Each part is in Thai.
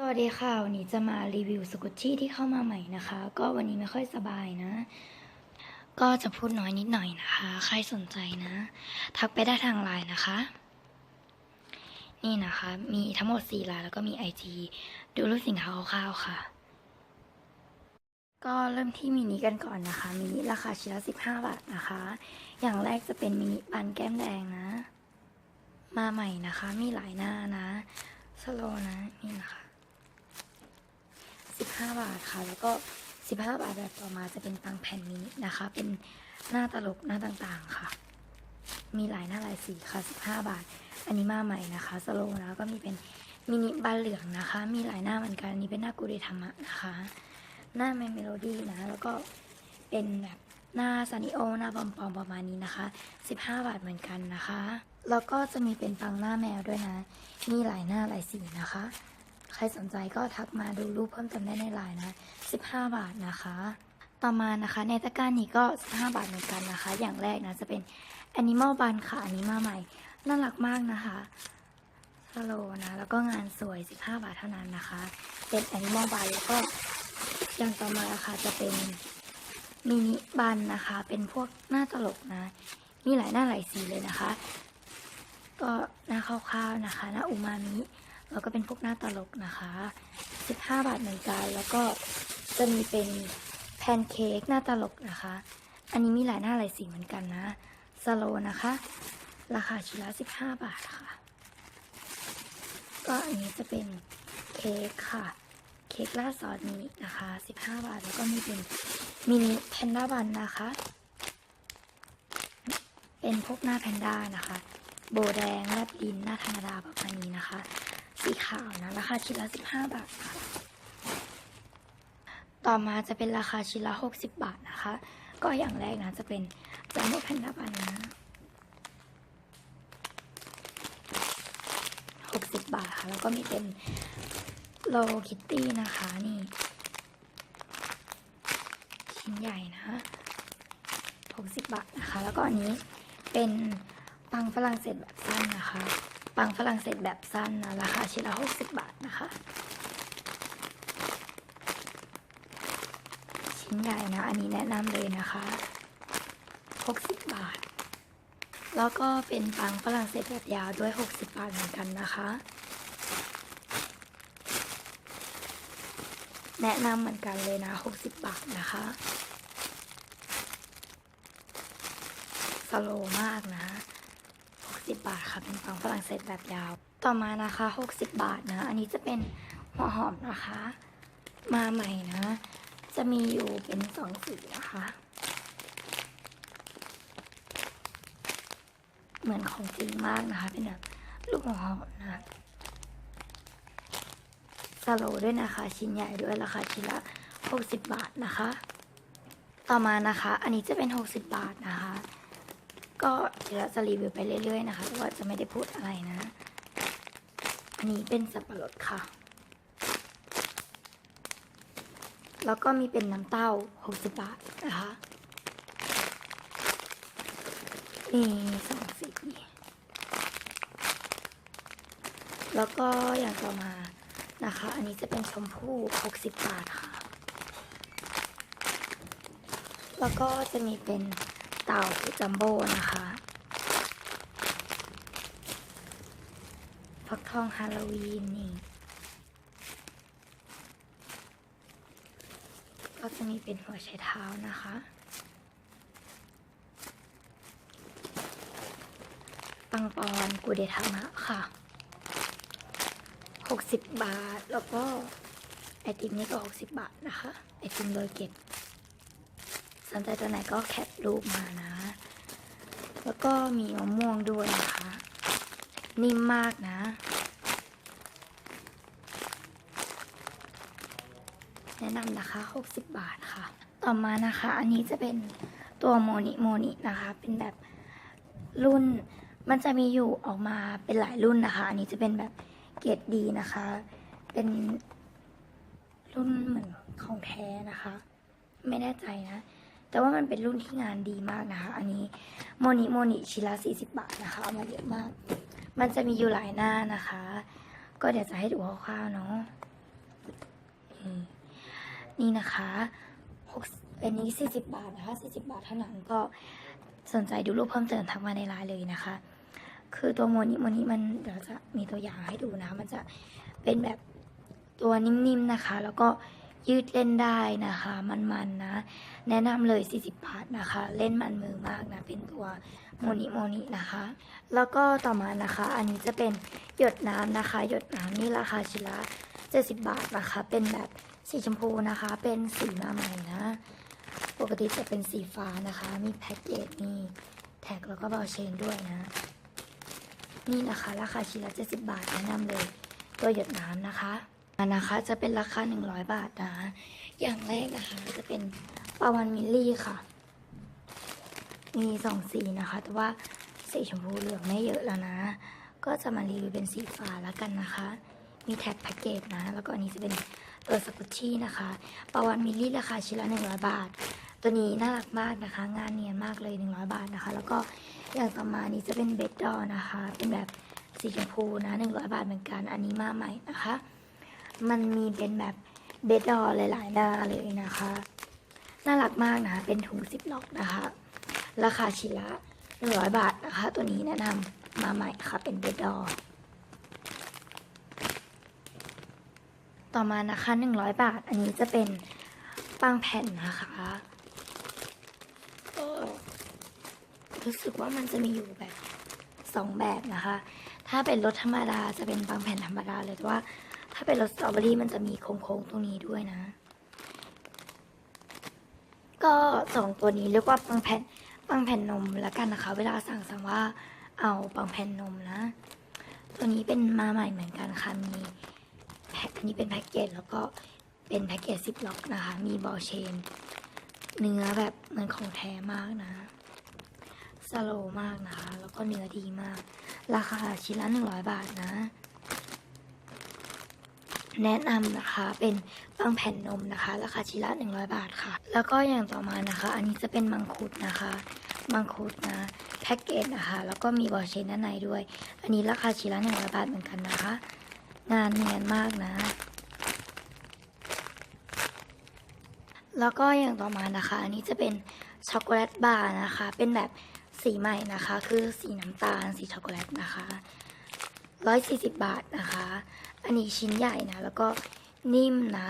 สวัสดีค่ะ วันนี้จะมารีวิวสกุชชี่ที่เข้ามาใหม่นะคะ ก็วันนี้ไม่ค่อยสบายนะ ก็จะพูดน้อยนิดหน่อยนะคะ ใครสนใจนะ ทักไปได้ทางไลน์นะคะ นี่นะคะ มีทั้งหมด4ลายแล้วก็มี IG ดูรูปสินค้าคร่าวๆค่ะ ก็เริ่มที่มินิกันก่อนนะคะมินิราคาชิ้นละ15 บาทนะคะ อย่างแรกจะเป็นมินิปันแก้มแดงนะ มาใหม่นะคะ มีหลายหน้านะสโลนะ นี่นะคะ 15 บาทค่ะ แล้วก็ 15 บาทแบบต่อมาจะเป็นปังแผ่นนี้นะคะ เป็นหน้าตลกหน้าต่างๆค่ะ มีหลายหน้าหลายสีค่ะ 15 บาท อันนี้มาใหม่นะคะสโลนะก็มีเป็นมินิบานเหลืองนะคะ มีหลายหน้าเหมือนกัน อันนี้เป็นหน้ากูเดธรรมะนะคะ หน้าแมเมโลดี้นะ แล้วก็เป็นแบบหน้าซานิโอหน้าปอมๆประมาณนี้นะคะ 15 บาทเหมือนกันนะคะ แล้วก็จะมีเป็นปังหน้าแมวด้วยนะ มีหลายหน้าหลายสีนะคะ ใครสนใจก็ทักมาดูรูปเพิ่มเติมได้ในไลน์นะ15 บาทนะคะ ต่อมานะคะในตะกร้านี้ก็ 15 บาทเหมือนกันนะคะ อย่างแรกนะจะเป็น Animal Bun ค่ะอันนี้มาใหม่ น่ารักมากนะคะสโลนะแล้วก็งานสวย 15 บาทเท่านั้นนะคะ เป็น Animal Bun แล้วก็อย่างต่อมาค่ะจะเป็นมินิบันนะคะ เป็นพวกหน้าตลกนะ มีหลายหน้าหลายสีเลยนะคะ ก็หน้าคร่าวๆนะคะ หน้าอูมามิ แล้วก็เป็นพวกหน้าตลกนะคะ 15 บาทเหมือนกัน แล้วก็จะมีเป็นแพนเค้กหน้าตลกนะคะ อันนี้มีหลายหน้าหลายสีเหมือนกันนะสโลนะคะ ราคาชิ้นละ15 บาทค่ะ ก็อันนี้จะเป็นเค้กค่ะ เค้กราดซอสนี้นะคะ 15 บาท แล้วก็มีเป็นมินิแพนด้าบันนะคะ เป็นพวกหน้าแพนด้านะคะ โบแดงแลบลิ้นหน้าธรรมดาประมาณนี้นะคะ สีขาวนะ ราคาชิ้นละ 15 บาทค่ะ ต่อมาจะเป็นราคาชิ้นละ 60 บาทนะคะ ก็อย่างแรกนะจะเป็นจัมโบ้แพนด้าบันนะ60 บาทค่ะ แล้วก็มีเป็นโลคิตตี้นะคะนี่ชิ้นใหญ่นะ60 บาทนะคะ แล้วก็อันนี้เป็นปังฝรั่งเศสแบบสั้นนะคะ ปังฝรั่งเศสแบบสั้นนะราคาชิ้นละ60 บาทนะคะ ชิ้นใหญ่นะ อันนี้แนะนำเลยนะคะ 60 บาท แล้วก็เป็นปังฝรั่งเศสแบบยาวด้วย 60 บาทเหมือนกันนะคะ แนะนำเหมือนกันเลยนะ 60 บาทนะคะสโลมากนะ 60 บาทค่ะเป็นปังฝรั่งเศสแบบยาว ต่อมานะคะ 60 บาทนะ อันนี้จะเป็นหัวหอมนะคะ มาใหม่นะ จะมีอยู่เป็นสองสีนะคะ เหมือนของจริงมากนะคะ เป็นแบบลูกหัวหอมนะสโลด้วยนะคะ ชิ้นใหญ่ด้วยราคาชิ้นละ60 บาทนะคะ ต่อมานะคะ อันนี้จะเป็น 60 บาทนะคะ ก็เดี๋ยวเราจะรีวิวไปเรื่อยๆนะคะว่าจะไม่ได้พูดอะไรนะ อันนี้เป็นสับปะรดค่ะ แล้วก็มีเป็นน้ำเต้า 60 บาทนะคะมีสองสีแล้วก็อย่างต่อมานะคะ อันนี้จะเป็นชมพู่ 60 บาทค่ะ แล้วก็จะมีเป็น เต่าจัมโบ้นะคะฟักทองฮาโลวีนนี่ก็จะมีเป็นหัวไชเท้านะคะปังปอนกูเดทามะค่ะ 60 บาท แล้วก็ไอติมนี่ก็ 60 บาทนะคะ ไอติมโดยเก็บ นใจตัวไหนก็แคปรูปมานะ แล้วก็มีมะม่วงด้วยนะคะ นิ่มมากนะ แนะนำนะคะ 60 บาทค่ะ ต่อมานะคะ อันนี้จะเป็นตัวโมนิโมนินะคะ เป็นแบบรุ่น มันจะมีอยู่ออกมาเป็นหลายรุ่นนะคะ อันนี้จะเป็นแบบเกรดดีนะคะ เป็นรุ่นเหมือนของแท้นะคะ ไม่แน่ใจนะ แต่ว่ามันเป็นรุ่นที่งานดีมากนะคะ อันนี้โมนิโมนิชิละ40 บาทนะคะเอามาเยอะมาก มันจะมีอยู่หลายหน้านะคะ ก็เดี๋ยวจะให้ดูคร่าวๆเนาะนี่นะคะหกอันนี้สี่สิบบาทนะคะสี่สิบาทเท่านั้นก็สนใจดูรูปเพิ่มเติมทักมาในไลน์เลยนะคะ คือตัวโมนิโมนิมันเดี๋ยวจะมีตัวอย่างให้ดูนะ มันจะเป็นแบบตัวนิ่มๆนะคะ แล้วก็ ยืดเล่นได้นะคะ มันๆนะแนะนำเลย 40บาทนะคะ เล่นมันมือมากนะ เป็นตัวโมนิโมนินะคะ แล้วก็ต่อมานะคะ อันนี้จะเป็นหยดน้ำนะคะ หยดน้ำนี่ราคาชิละ70 บาทนะคะ เป็นแบบสีชมพูนะคะ เป็นสีมาใหม่นะ ปกติจะเป็นสีฟ้านะคะ มีแพ็กเกจมีแท็กแล้วก็บอลเชนด้วยนะ นี่นะคะ ราคาชิ้นละ70 บาทแนะนำเลย ตัวหยดน้ำนะคะ นะคะ จะเป็นราคา 100 บาทนะ อย่างแรกนะคะ จะเป็นปาวันมิลลี่ค่ะ มีสองสีนะคะ แต่ว่าสีชมพูเหลืองไม่เยอะแล้วนะ ก็จะมารีวิวเป็นสีฟ้าแล้วกันนะคะ มีแท็กแพ็กเกจนะ แล้วก็อันนี้จะเป็นตัวสกุชชี่นะคะปาวันมิลลี่ราคาชิ้นละ 100 บาท ตัวนี้น่ารักมากนะคะ งานเนียนมากเลย 100 บาทนะคะ แล้วก็อย่างต่อมานี้จะเป็นเบดดอนะคะ เป็นแบบสีชมพูนะ 100 บาทเหมือนกัน อันนี้มาใหม่นะคะ มันมีเป็นแบบเบดดอหลายๆหน้าเลยนะคะ น่ารักมากนะ เป็นถุงซิปล็อกนะคะ ราคาชิ้นละ100บาทนะคะ ตัวนี้แนะนำมาใหม่ค่ะ เป็นเบดดอต่อมานะคะ100บาท อันนี้จะเป็นปังแผ่นนะคะก็รู้สึกว่ามันจะมีอยู่แบบสองแบบนะคะ ถ้าเป็นรสธรรมดาจะเป็นปังแผ่นธรรมดาเลยแต่ว่า ถ้าเป็นรสสตรอเบอรี่มันจะมีโค้งๆตรงนี้ด้วยนะ ก็สองตัวนี้เรียกว่าปังแผ่นปังแผ่นนมแล้วกันนะคะ เวลาสั่งสั่งว่าเอาปังแผ่นนมนะ ตัวนี้เป็นมาใหม่เหมือนกันค่ะมีแพ็คอันนี้เป็นแพ็กเกจแล้วก็เป็นแพ็กเกจซิปล็อกนะคะ มีบอลเชน เนื้อแบบเหมือนของแท้มากนะสโลว์มากนะคะ แล้วก็เนื้อดีมาก ราคาชิ้นละหนึ่งร้อยบาทนะ แนะนำนะคะเป็นปังแผ่นนมนะคะ ราคาชิ้นละ100 บาทค่ะ แล้วก็อย่างต่อมานะคะ อันนี้จะเป็นมังคุดนะคะ มังคุดนะแพ็กเกจนะคะ แล้วก็มีบอลเชนด้านในด้วย อันนี้ราคาชิ้นละ100 บาทเหมือนกันนะคะ งานเนียนมากนะ แล้วก็อย่างต่อมานะคะ อันนี้จะเป็นช็อกโกแลตบาร์นะคะ เป็นแบบสีใหม่นะคะ คือสีน้ำตาล สีช็อกโกแลตนะคะ 140 บาทนะคะ อันนี้ชิ้นใหญ่นะ แล้วก็นิ่มนะ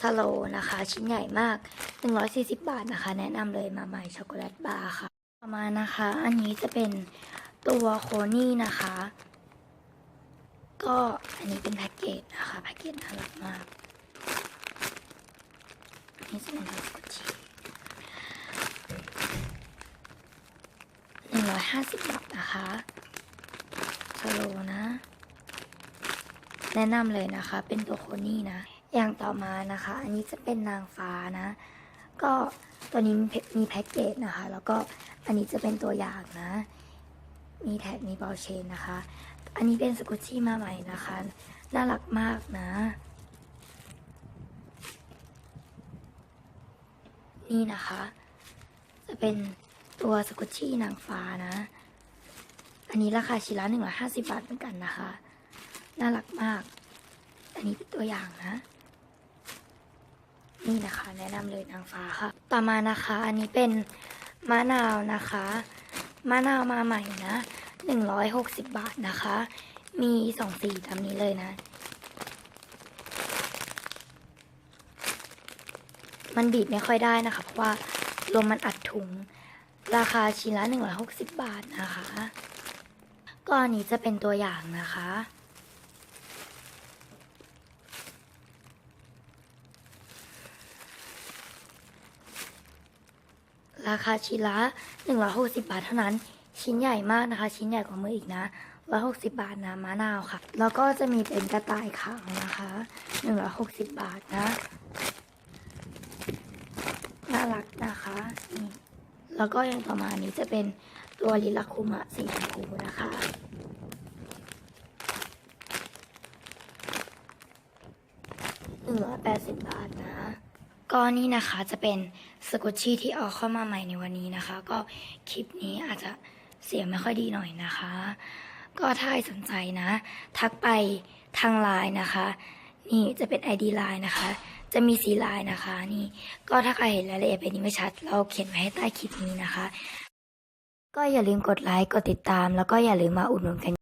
สโลนะคะ ชิ้นใหญ่มาก 140 บาทนะคะ แนะนำเลยมาใหม่ช็อกโกแลตบาร์ค่ะ ต่อมานะคะ อันนี้จะเป็นตัวโคนี่นะคะ ก็อันนี้เป็นแพ็กเกจนะคะแพ็กเกจน่ารักมากอันนี้จะเป็นตัวสกุชชี่หนึ่งร้อยห้าสิบบาทนะคะสโลนะ แนะนำเลยนะคะ เป็นตัวโคนี่นะ อย่างต่อมานะคะ อันนี้จะเป็นนางฟ้านะ ก็ตัวนี้มีแพ็กเกจนะคะ แล้วก็อันนี้จะเป็นตัวอย่างนะ มีแท็กมีบอลเชนนะคะ อันนี้เป็นสกุชชี่มาใหม่นะคะ น่ารักมากนะ นี่นะคะ จะเป็นตัวสกุชชี่นางฟ้านะ อันนี้ราคาชิ้นละหนึ่งร้อยห้าสิบบาทเหมือนกันนะคะ น่ารักมาก อันนี้เป็นตัวอย่างนะ นี่นะคะ แนะนำเลยนางฟ้าค่ะ ต่อมานะคะ อันนี้เป็นมะนาวนะคะ มะนาวมาใหม่นะหนึ่งร้อยหกสิบบาทนะคะ มีสองสีตามนี้เลยนะ มันบีบไม่ค่อยได้นะคะ เพราะว่าลมมันอัดถุง ราคาชิ้นละหนึ่งร้อยหกสิบบาทนะคะ ก็อันนี้จะเป็นตัวอย่างนะคะ ราคาชิ้นละ160 บาทเท่านั้น ชิ้นใหญ่มากนะคะ ชิ้นใหญ่กว่ามืออีกนะ160 บาทนะมะนาวค่ะ แล้วก็จะมีเป็นกระต่ายขาวนะคะ160 บาทนะ น่ารักนะคะนี่แล้วก็อย่างต่อมานี้จะเป็นตัวลิลาคุมะสีชมพูนะคะหนึ่งร้อยแปดสิบบาทนะ ก็นี่นะคะจะเป็นสกุชชี่ที่เอาเข้ามาใหม่ในวันนี้นะคะ ก็คลิปนี้อาจจะเสียงไม่ค่อยดีหน่อยนะคะ ก็ถ้าใครสนใจนะ ทักไปทางไลน์นะคะ นี่จะเป็น ID Line นะคะ จะมีสีไลายนะคะ นี่ก็ถ้าใครเห็นรายละเอียดไปนี้ไม่ชัด เราเขียนไว้ให้ใต้คลิปนี้นะคะ ก็อย่าลืมกดไลค์กดติดตาม แล้วก็อย่าลืมมาอุดหนุนกัน